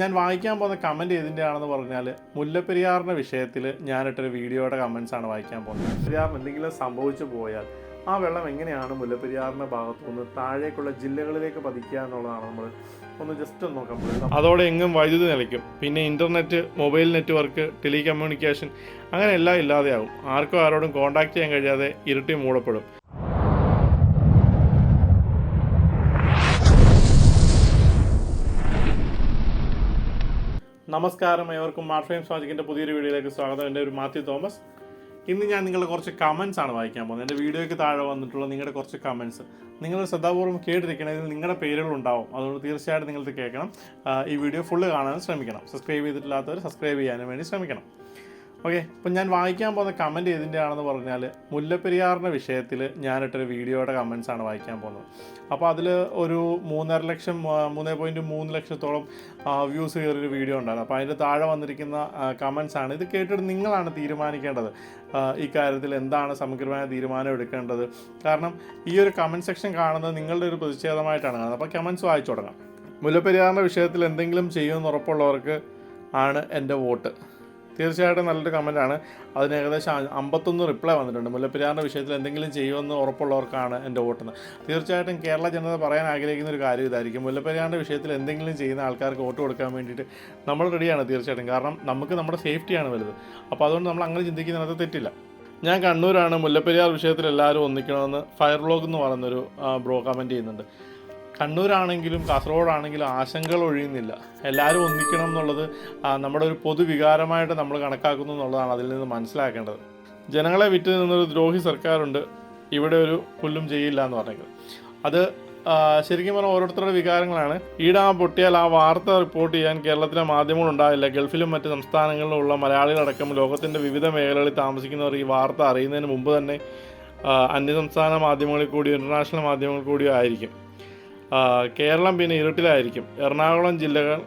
ഞാൻ വായിക്കാൻ പോകുന്ന കമന്റ് ഏതിന്റെ ആണെന്ന് പറഞ്ഞാൽ മുല്ലപ്പെരിയാറിന്റെ വിഷയത്തിൽ ഞാനിട്ടൊരു വീഡിയോയുടെ കമൻസ് ആണ് വായിക്കാൻ പോകുന്നത്. മുല്ലപ്പെരിയാറിന് എന്തെങ്കിലും സംഭവിച്ചു പോയാൽ ആ വെള്ളം എങ്ങനെയാണ് മുല്ലപ്പെരിയാറിന്റെ ഭാഗത്തു നിന്ന് താഴേക്കുള്ള ജില്ലകളിലേക്ക് പതിക്കുക എന്നുള്ളതാണ് നമ്മൾ ഒന്ന് ജസ്റ്റ് ഒന്ന് നോക്കാൻ പോകുന്നത്. അതോടെ എങ്ങും വൈദ്യുതി നിലയ്ക്കും. പിന്നെ ഇന്റർനെറ്റ് മൊബൈൽ നെറ്റ്വർക്ക് ടെലികമ്മ്യൂണിക്കേഷൻ അങ്ങനെ എല്ലാം ഇല്ലാതെയാകും ആർക്കും ആരോടും കോൺടാക്ട് ചെയ്യാൻ കഴിയാതെ ഇരുട്ടി മൂടപ്പെടും. നമസ്കാരം. ഏവർക്കും മാർട്ട് ഫ്രെയിംസ് മാജിക്കിന്റെ പുതിയൊരു വീഡിയോയിലേക്ക് സ്വാഗതം. എന്റെ ഒരു മാത്യു തോമസ്. ഇന്ന് ഞാൻ നിങ്ങളുടെ കുറച്ച് കമൻസ് ആണ് വായിക്കാൻ പോകുന്നത്. എന്റെ വീഡിയോയ്ക്ക് താഴെ വന്നിട്ടുള്ള നിങ്ങളുടെ കുറച്ച് കമൻസ് നിങ്ങൾ ശ്രദ്ധാപൂർവം കേട്ടിരിക്കണമെങ്കിൽ നിങ്ങളുടെ പേരുകൾ ഉണ്ടാവും. അതുകൊണ്ട് തീർച്ചയായിട്ടും നിങ്ങൾക്ക് കേൾക്കണം. ഈ വീഡിയോ ഫുള്ള് കാണാൻ ശ്രമിക്കണം. സബ്സ്ക്രൈബ് ചെയ്തിട്ടില്ലാത്തവർ സബ്സ്ക്രൈബ് ചെയ്യാനും വേണ്ടി ശ്രമിക്കണം. ഓക്കെ അപ്പം ഞാൻ വായിക്കാൻ പോകുന്ന കമന്റ് ഏതിന്റെയാണെന്ന് പറഞ്ഞാൽ മുല്ലപ്പെരിയാറിന്റെ വിഷയത്തിൽ ഞാനിട്ടൊരു വീഡിയോയുടെ കമൻസാണ് വായിക്കാൻ പോകുന്നത്. അപ്പോൾ അതിൽ ഒരു മൂന്നര ലക്ഷം മൂന്ന് പോയിന്റ് മൂന്ന് ലക്ഷത്തോളം വ്യൂസ് കയറിയൊരു വീഡിയോ ഉണ്ടായിരുന്നു. അപ്പോൾ അതിന്റെ താഴെ വന്നിരിക്കുന്ന കമൻസാണ് ഇത് കേട്ടിട്ട് നിങ്ങളാണ് തീരുമാനിക്കേണ്ടത്. ഈ കാര്യത്തിൽ എന്താണ് സമഗ്രമായ തീരുമാനം എടുക്കേണ്ടത്? കാരണം ഈ ഒരു കമന്റ് സെക്ഷൻ കാണുന്നത് നിങ്ങളുടെ ഒരു പ്രതിഷേധമായിട്ടാണ് കാണുന്നത്. അപ്പോൾ കമൻസ് വായിച്ചു തുടങ്ങാം. മുല്ലപ്പെരിയാറിന്റെ വിഷയത്തിൽ എന്തെങ്കിലും ചെയ്യുമെന്ന് ഉറപ്പുള്ളവർക്ക് ആണ് എന്റെ വോട്ട്. തീർച്ചയായിട്ടും നല്ലൊരു കമന്റാണ് അതിന് ഏകദേശം അമ്പത്തൊന്ന് റിപ്ലൈ വന്നിട്ടുണ്ട്. മുല്ലപ്പെരിയാറിന്റെ വിഷയത്തിൽ എന്തെങ്കിലും ചെയ്യുമെന്ന് ഉറപ്പുള്ളവർക്കാണ് എന്റെ വോട്ടെന്ന് തീർച്ചയായിട്ടും കേരള ജനത പറയാൻ ആഗ്രഹിക്കുന്ന ഒരു കാര്യം ഇതായിരിക്കും. മുല്ലപ്പെരിയാറിന്റെ വിഷയത്തിൽ എന്തെങ്കിലും ചെയ്യുന്ന ആൾക്കാർക്ക് വോട്ട് കൊടുക്കാൻ വേണ്ടിയിട്ട് നമ്മൾ റെഡിയാണ് തീർച്ചയായിട്ടും. കാരണം നമുക്ക് നമ്മുടെ സേഫ്റ്റിയാണ് വലുത്. അപ്പോൾ അതുകൊണ്ട് നമ്മൾ അങ്ങനെ ചിന്തിക്കുന്നതിനകത്ത് തെറ്റില്ല. ഞാൻ കണ്ണൂരാണ് മുല്ലപ്പെരിയാർ വിഷയത്തിൽ എല്ലാവരും ഒന്നിക്കണമെന്ന് ഫയർ ബ്ലോഗ് എന്ന് പറയുന്നൊരു ബ്രോ കമന്റ് ചെയ്യുന്നുണ്ട്. കണ്ണൂരാണെങ്കിലും കാസർഗോഡാണെങ്കിലും ആശങ്കകൾ ഒഴിയുന്നില്ല. എല്ലാവരും ഒന്നിക്കണം എന്നുള്ളത് നമ്മുടെ ഒരു പൊതുവികാരമായിട്ട് നമ്മൾ കണക്കാക്കുന്നു എന്നുള്ളതാണ് അതിൽ നിന്ന് മനസ്സിലാക്കേണ്ടത്. ജനങ്ങളെ വിറ്റ് നിന്നൊരു ദ്രോഹി സർക്കാരുണ്ട്. ഇവിടെ ഒരു പുല്ലും ചെയ്യില്ല എന്ന് പറഞ്ഞത് അത് ശരിക്കും പറഞ്ഞാൽ ഓരോരുത്തരുടെ വികാരങ്ങളാണ്. ഈ ഡാം പൊട്ടിയാൽ ആ വാർത്ത റിപ്പോർട്ട് ചെയ്യാൻ കേരളത്തിലെ മാധ്യമങ്ങൾ ഉണ്ടാവില്ല. ഗൾഫിലും മറ്റ് സംസ്ഥാനങ്ങളിലുള്ള മലയാളികളടക്കം ലോകത്തിന്റെ വിവിധ മേഖലകളിൽ താമസിക്കുന്നവർ ഈ വാർത്ത അറിയുന്നതിന് മുമ്പ് തന്നെ അന്യസംസ്ഥാന മാധ്യമങ്ങളിൽ കൂടിയോ ഇന്റർനാഷണൽ മാധ്യമങ്ങളിൽ കൂടിയോ ആയിരിക്കും. കേരളം പിന്നെ ഇരുട്ടിലായിരിക്കും. എറണാകുളം ജില്ലകൾ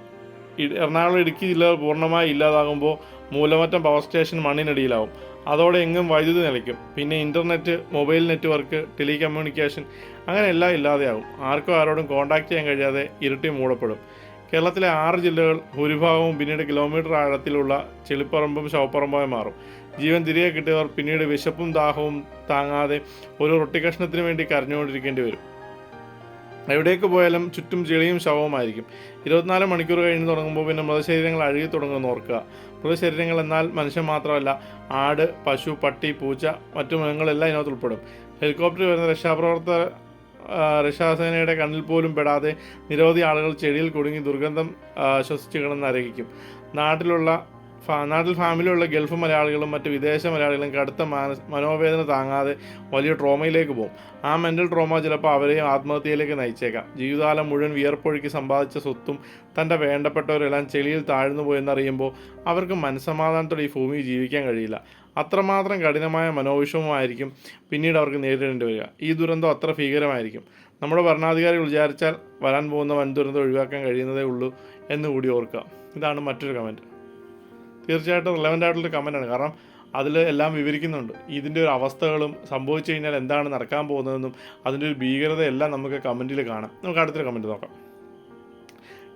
എറണാകുളം ഇടുക്കി ജില്ലകൾ പൂർണമായി ഇല്ലാതാകുമ്പോൾ മൂലമറ്റം പവർ സ്റ്റേഷൻ മണ്ണിനടിയിലാവും. അതോടെ എങ്ങും വൈദ്യുതി നിലയ്ക്കും. പിന്നെ ഇന്റർനെറ്റ് മൊബൈൽ നെറ്റ്വർക്ക് ടെലികമ്മ്യൂണിക്കേഷൻ അങ്ങനെ എല്ലാം ഇല്ലാതെയാകും. ആർക്കും ആരോടും കോൺടാക്ട് ചെയ്യാൻ കഴിയാതെ ഇരുട്ടി മൂടപ്പെടും. കേരളത്തിലെ ആറ് ജില്ലകൾ ഭൂരിഭാഗവും പിന്നീട് കിലോമീറ്റർ ആഴത്തിലുള്ള ചെളിപ്പറമ്പും ശവപ്പറമ്പായി മാറും. ജീവൻ തിരികെ കിട്ടിയവർ പിന്നീട് വിശപ്പും ദാഹവും താങ്ങാതെ ഒരു റൊട്ടി റൊട്ടിക്കഷ്ണത്തിന് വേണ്ടി കരഞ്ഞുകൊണ്ടിരിക്കേണ്ടി വരും. എവിടേക്ക് പോയാലും ചുറ്റും ചെളിയും ശവവുമായിരിക്കും. ഇരുപത്തിനാല് മണിക്കൂർ കഴിഞ്ഞ് തുടങ്ങുമ്പോൾ പിന്നെ മൃതശരീരങ്ങൾ അഴുകി തുടങ്ങുമെന്ന് ഓർക്കുക. മൃതശരീരങ്ങൾ എന്നാൽ മനുഷ്യൻ മാത്രമല്ല ആട് പശു പട്ടി പൂച്ച മറ്റു മൃഗങ്ങളെല്ലാം ഇതിനകത്ത് ഉൾപ്പെടും. ഹെലികോപ്റ്റർ വരുന്ന രക്ഷാപ്രവർത്തക രക്ഷാസേനയുടെ കണ്ണിൽ പോലും പെടാതെ നിരവധി ആളുകൾ ചെടിയിൽ കുടുങ്ങി ദുർഗന്ധം ശ്വസിച്ച് കിടന്ന് അരകിക്കും നാട്ടിലുള്ള നാട്ടിൽ ഫാമിലിയുള്ള ഗൾഫ് മലയാളികളും മറ്റ് വിദേശ മലയാളികളും കടുത്ത മാനസ് മനോവേദന താങ്ങാതെ വലിയ ട്രോമയിലേക്ക് പോകും. ആ മെന്റൽ ട്രോമ ചിലപ്പോൾ അവരെയും ആത്മഹത്യയിലേക്ക് നയിച്ചേക്കാം. ജീവിതകാലം മുഴുവൻ വിയർപ്പൊഴുക്കി സമ്പാദിച്ച സ്വത്തും തന്റെ വേണ്ടപ്പെട്ടവരെല്ലാം ചെളിയിൽ താഴ്ന്നു പോയെന്നറിയുമ്പോൾ അവർക്ക് മനസ്സമാധാനത്തോടെ ഈ ഭൂമിയിൽ ജീവിക്കാൻ കഴിയില്ല. അത്രമാത്രം കഠിനമായ മനോവിഷമമായിരിക്കും പിന്നീട് അവർക്ക് നേരിടേണ്ടി വരിക. ഈ ദുരന്തം അത്ര ഭീകരമായിരിക്കും. നമ്മുടെ ഭരണാധികാരികൾ വിചാരിച്ചാൽ വരാൻ പോകുന്ന വൻ ദുരന്തം ഒഴിവാക്കാൻ കഴിയുന്നതേ ഉള്ളൂ എന്ന് കൂടി ഓർക്കുക. ഇതാണ് മറ്റൊരു കമന്റ് തീർച്ചയായിട്ടും റിലവന്റ് ആയിട്ടുള്ള കമന്റാണ് കാരണം അതിൽ എല്ലാം വിവരിക്കുന്നുണ്ട്. ഇതിന്റെ ഒരു അവസ്ഥകളും സംഭവിച്ചു കഴിഞ്ഞാൽ എന്താണ് നടക്കാൻ പോകുന്നതെന്നും അതിന്റെ ഒരു ഭീകരതയെല്ലാം നമുക്ക് കമന്റിൽ കാണാം. നമുക്ക് അടുത്തൊരു കമന്റ് നോക്കാം.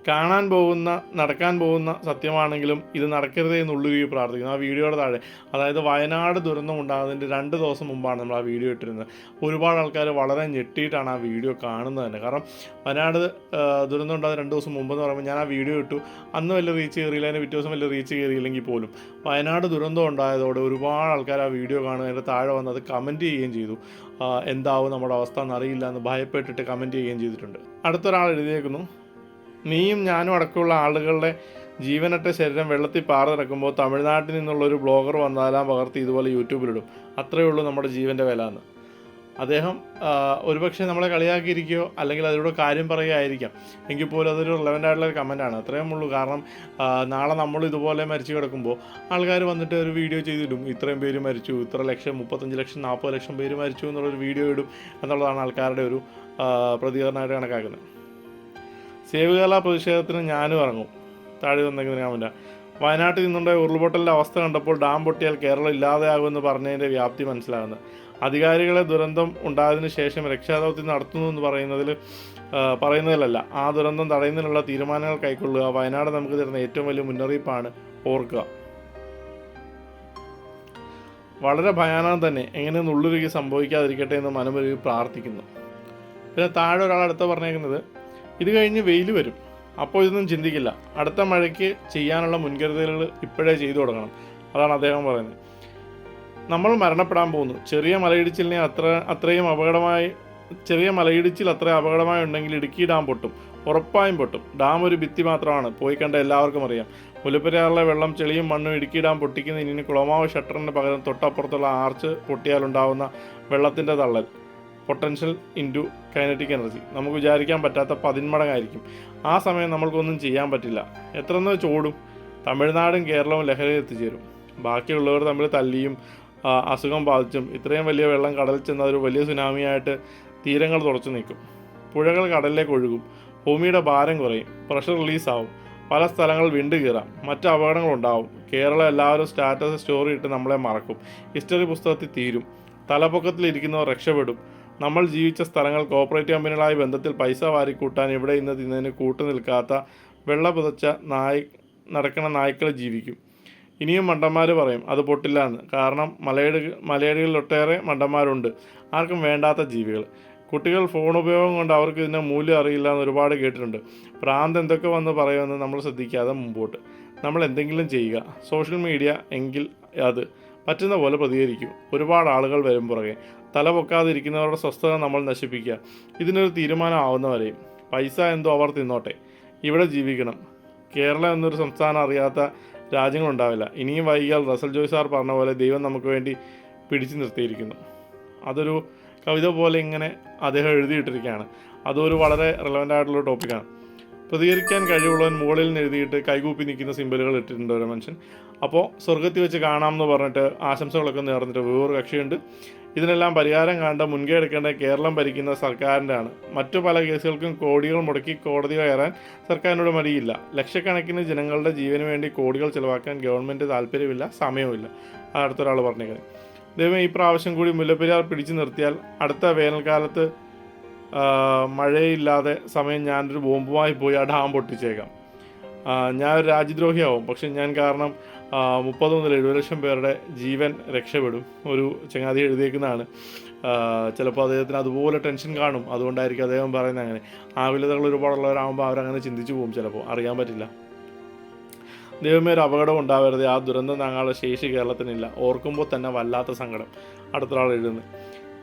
കാണാൻ പോകുന്ന നടക്കാൻ പോകുന്ന സത്യമാണെങ്കിലും ഇത് നടക്കരുതേ എന്നുള്ളുകയും പ്രാർത്ഥിക്കുന്നു. ആ വീഡിയോയുടെ താഴെ അതായത് വയനാട് ദുരന്തം ഉണ്ടാകുന്നതിന്റെ രണ്ട് ദിവസം മുമ്പാണ് നമ്മൾ ആ വീഡിയോ ഇട്ടിരുന്നത്. ഒരുപാട് ആൾക്കാർ വളരെ ഞെട്ടിയിട്ടാണ് ആ വീഡിയോ കാണുന്നത് തന്നെ. കാരണം വയനാട് ദുരന്തം ഉണ്ടാകുന്ന രണ്ട് ദിവസം മുമ്പെന്ന് പറയുമ്പോൾ ഞാൻ ആ വീഡിയോ ഇട്ടു. അന്ന് വല്ല റീച്ച് കയറിയില്ല അതിന് പിറ്റേ ദിവസം വല്ല റീച്ച് കയറിയില്ലെങ്കിൽ പോലും. വയനാട് ദുരന്തം ഉണ്ടായതോടെ ഒരുപാട് ആൾക്കാർ ആ വീഡിയോ കാണുക അതിന്റെ താഴെ വന്ന് അത് കമന്റ് ചെയ്യുകയും ചെയ്തു. എന്താവും നമ്മുടെ അവസ്ഥ എന്നറിയില്ല എന്ന് ഭയപ്പെട്ടിട്ട് കമന്റ് ചെയ്യുകയും ചെയ്തിട്ടുണ്ട്. അടുത്തൊരാൾ എഴുതിയേക്കുന്നു. നീയും ഞാനും അടക്കമുള്ള ആളുകളുടെ ജീവനറ്റ ശരീരം വെള്ളത്തിൽ പാറി നടക്കുമ്പോൾ തമിഴ്നാട്ടിൽ നിന്നുള്ള ഒരു ബ്ലോഗർ വന്നാലാം പകർത്തി ഇതുപോലെ യൂട്യൂബിലിടും. അത്രയേ ഉള്ളൂ നമ്മുടെ ജീവന്റെ വില എന്ന് അദ്ദേഹം ഒരുപക്ഷെ നമ്മളെ കളിയാക്കിയിരിക്കുകയോ അല്ലെങ്കിൽ അതിലൂടെ കാര്യം പറയുകയായിരിക്കാം. എങ്കിൽ പോലും അതൊരു റിലവന്റ് ആയിട്ടുള്ള ഒരു കമന്റാണ് അത്രയും ഉള്ളൂ. കാരണം നാളെ നമ്മൾ ഇതുപോലെ മരിച്ചു കിടക്കുമ്പോൾ ആൾക്കാർ വന്നിട്ട് ഒരു വീഡിയോ ചെയ്തിടും. ഇത്രയും പേര് മരിച്ചു ഇത്ര ലക്ഷം മുപ്പത്തഞ്ച് ലക്ഷം നാൽപ്പത് ലക്ഷം പേര് മരിച്ചു എന്നുള്ളൊരു വീഡിയോ ഇടും എന്നുള്ളതാണ് ആൾക്കാരുടെ ഒരു പ്രതികരണമായിട്ട് കണക്കാക്കുന്നത്. സേവ് പ്രതിഷേധത്തിന് ഞാനും ഇറങ്ങും. താഴെ വന്നേക്കുന്ന കമന്റാ വയനാട്ടിൽ നിന്നുണ്ടായ ഉരുൾപൊട്ടലിന്റെ അവസ്ഥ കണ്ടപ്പോൾ ഡാം പൊട്ടിയാൽ കേരളം ഇല്ലാതെയാകുമെന്ന് പറഞ്ഞതിന്റെ വ്യാപ്തി മനസ്സിലാകുന്നത് അധികാരികളെ ദുരന്തം ഉണ്ടായതിനു ശേഷം രക്ഷാദൗത്യം നടത്തുന്നു എന്ന് പറയുന്നതിൽ പറയുന്നതിലല്ല. ആ ദുരന്തം തടയുന്നതിനുള്ള തീരുമാനങ്ങൾ കൈക്കൊള്ളുക. വയനാട് നമുക്ക് തരുന്ന ഏറ്റവും വലിയ മുന്നറിയിപ്പാണ് ഓർക്കുക. വളരെ ഭയാനകം തന്നെ എങ്ങനെ നുള്ളുരുകി സംഭവിക്കാതിരിക്കട്ടെ എന്ന് മനമൊരുകി പ്രാർത്ഥിക്കുന്നു. പിന്നെ താഴെ ഒരാൾ അടുത്ത പറഞ്ഞേക്കുന്നത് ഇത് കഴിഞ്ഞ് വെയിൽ വരും. അപ്പോൾ ഇതൊന്നും ചിന്തിക്കില്ല. അടുത്ത മഴയ്ക്ക് ചെയ്യാനുള്ള മുൻകരുതലുകൾ ഇപ്പോഴേ ചെയ്തു തുടങ്ങണം. അതാണ് അദ്ദേഹം പറയുന്നത്. നമ്മൾ മരണപ്പെടാൻ പോകുന്നു. ചെറിയ മലയിടിച്ചിലിനെ അത്ര അത്രയും അപകടമായി ചെറിയ മലയിടിച്ചിൽ അത്ര അപകടമായി ഉണ്ടെങ്കിൽ ഇടുക്കി ഡാം പൊട്ടും. ഉറപ്പായും പൊട്ടും. ഡാം ഒരു ഭിത്തി മാത്രമാണ്. പോയി കണ്ട എല്ലാവർക്കും അറിയാം. മുല്ലപ്പെരിയാറിലെ വെള്ളം ചെളിയും മണ്ണും ഇടുക്കി ഡാം പൊട്ടിക്കുന്ന ഇനി കുളമാവ് ഷട്ടറിന് പകരം തൊട്ടപ്പുറത്തുള്ള ആർച്ച് പൊട്ടിയാലുണ്ടാവുന്ന വെള്ളത്തിന്റെ തള്ളൽ. പൊട്ടൻഷ്യൽ ഇന്റു കൈനറ്റിക് എനർജി നമുക്ക് വിചാരിക്കാൻ പറ്റാത്ത പതിന്മടങ്ങായിരിക്കും. ആ സമയം നമ്മൾക്കൊന്നും ചെയ്യാൻ പറ്റില്ല. എത്ര വെച്ച് ഓടും തമിഴ്നാടും കേരളവും ലഹരിയിൽ എത്തിച്ചേരും. ബാക്കിയുള്ളവർ തമ്മിൽ തല്ലിയും അസുഖം ബാധിച്ചും ഇത്രയും വലിയ വെള്ളം കടലിൽ ചെന്ന ഒരു വലിയ സുനാമിയായിട്ട് തീരങ്ങൾ തുടച്ചു നീക്കും. പുഴകൾ കടലിലേക്ക് ഒഴുകും. ഭൂമിയുടെ ഭാരം കുറയും. പ്രഷർ റിലീസാവും പല സ്ഥലങ്ങൾ വിണ്ടു കീറാം. മറ്റ് അപകടങ്ങളുണ്ടാവും കേരളം എല്ലാവരും സ്റ്റാറ്റസ് സ്റ്റോറി ഇട്ട് നമ്മളെ മറക്കും. ഹിസ്റ്ററി പുസ്തകത്തിൽ തീരും. തലപ്പൊക്കത്തിലിരിക്കുന്നവർ രക്ഷപ്പെടും. നമ്മൾ ജീവിച്ച സ്ഥലങ്ങൾ കോപ്പറേറ്റീവ് കമ്പനികളായ ബന്ധത്തിൽ പൈസ വാരിക്കൂട്ടാൻ ഇവിടെ ഇന്ന് തിന്നതിന് കൂട്ടു നിൽക്കാത്ത വെള്ള പുതച്ച നായ് നടക്കണ നായ്ക്കൾ ജീവിക്കും. ഇനിയും മണ്ടന്മാർ പറയും അത് പൊട്ടില്ല എന്ന് കാരണം മലയട മലയടികളിൽ ഒട്ടേറെ മണ്ടന്മാരുണ്ട്. ആർക്കും വേണ്ടാത്ത ജീവികൾ. കുട്ടികൾ ഫോൺ ഉപയോഗം കൊണ്ട് അവർക്ക് ഇതിന്റെ മൂല്യം അറിയില്ല എന്ന് ഒരുപാട് കേട്ടിട്ടുണ്ട്. പ്രാന്ത് എന്തൊക്കെ വന്ന് പറയുമെന്ന് നമ്മൾ ശ്രദ്ധിക്കാതെ മുമ്പോട്ട്. നമ്മൾ എന്തെങ്കിലും ചെയ്യുക. സോഷ്യൽ മീഡിയ എങ്കിൽ അത് പറ്റുന്ന പോലെ പ്രതികരിക്കും. ഒരുപാട് ആളുകൾ വരും പുറകെ. തല പൊക്കാതിരിക്കുന്നവരുടെ സ്വസ്ഥത നമ്മൾ നശിപ്പിക്കുക. ഇതിനൊരു തീരുമാനമാവുന്നവരെയും പൈസ എന്തോ അവർ തിന്നോട്ടെ. ഇവിടെ ജീവിക്കണം. കേരളം എന്നൊരു സംസ്ഥാനം അറിയാത്ത രാജ്യങ്ങളുണ്ടാവില്ല. ഇനിയും വൈകിയാൽ റസൽ ജോയ് സാർ പറഞ്ഞ പോലെ ദൈവം നമുക്ക് വേണ്ടി പിടിച്ചു നിർത്തിയിരിക്കുന്നു. അതൊരു കവിത പോലെ ഇങ്ങനെ അദ്ദേഹം എഴുതിയിട്ടിരിക്കുകയാണ്. അതൊരു വളരെ റെലവന്റ് ആയിട്ടുള്ള ടോപ്പിക്കാണ് പ്രതികരിക്കാൻ കഴിവുള്ളവൻ മുകളിൽ നിന്ന് എഴുതിയിട്ട് കൈകൂപ്പി നിൽക്കുന്ന സിമ്പലുകൾ ഇട്ടിട്ടുണ്ട് ഒരു മനുഷ്യൻ. അപ്പോൾ സ്വർഗത്തിൽ വെച്ച് കാണാമെന്ന് പറഞ്ഞിട്ട് ആശംസകളൊക്കെ നേർന്നിട്ട് വേറൊരു കക്ഷിയുണ്ട്. ഇതിനെല്ലാം പരിഹാരം കാണേണ്ട മുൻകൈ എടുക്കേണ്ട കേരളം ഭരിക്കുന്ന സർക്കാരിന്റെ ആണ് മറ്റു പല കേസുകൾക്കും കോടികൾ മുടക്കി കോടതി കയറാൻ സർക്കാരിനോട് മടിയില്ല. ലക്ഷക്കണക്കിന് ജനങ്ങളുടെ ജീവന് വേണ്ടി കോടികൾ ചിലവാക്കാൻ ഗവൺമെന്റ് താല്പര്യമില്ല സമയവുമില്ല. അത് അടുത്തൊരാൾ പറഞ്ഞേക്കുന്നത്. ദൈവം ഈ പ്രാവശ്യം കൂടി മുല്ലപ്പെരിയാർ പിടിച്ചു നിർത്തിയാൽ അടുത്ത വേനൽക്കാലത്ത് മഴയില്ലാതെ സമയം ഞാനൊരു ബോംബുമായി പോയി ആ ഡാം പൊട്ടിച്ചേക്കാം. ഞാനൊരു രാജ്യദ്രോഹിയാവും. പക്ഷെ ഞാൻ കാരണം മുപ്പത് മുതൽ എഴുപത് ലക്ഷം പേരുടെ ജീവൻ രക്ഷപ്പെടും. ഒരു ചങ്ങാതി എഴുതിയേക്കുന്നതാണ്. ചിലപ്പോൾ അദ്ദേഹത്തിന് അതുപോലെ ടെൻഷൻ കാണും. അതുകൊണ്ടായിരിക്കും അദ്ദേഹം പറയുന്നത് അങ്ങനെ. ആവിലതകൾ ഒരുപാടുള്ളവരാകുമ്പോൾ അവരങ്ങനെ ചിന്തിച്ചു പോകും ചിലപ്പോൾ അറിയാൻ പറ്റില്ല. ദൈവമേ ഒരു അപകടം ഉണ്ടാവരുത്. ആ ദുരന്തം താങ്ങാനുള്ള ശേഷി കേരളത്തിനില്ല. ഓർക്കുമ്പോൾ തന്നെ വല്ലാത്ത സങ്കടം. അടുത്തൊരാൾ എഴുതുന്നു.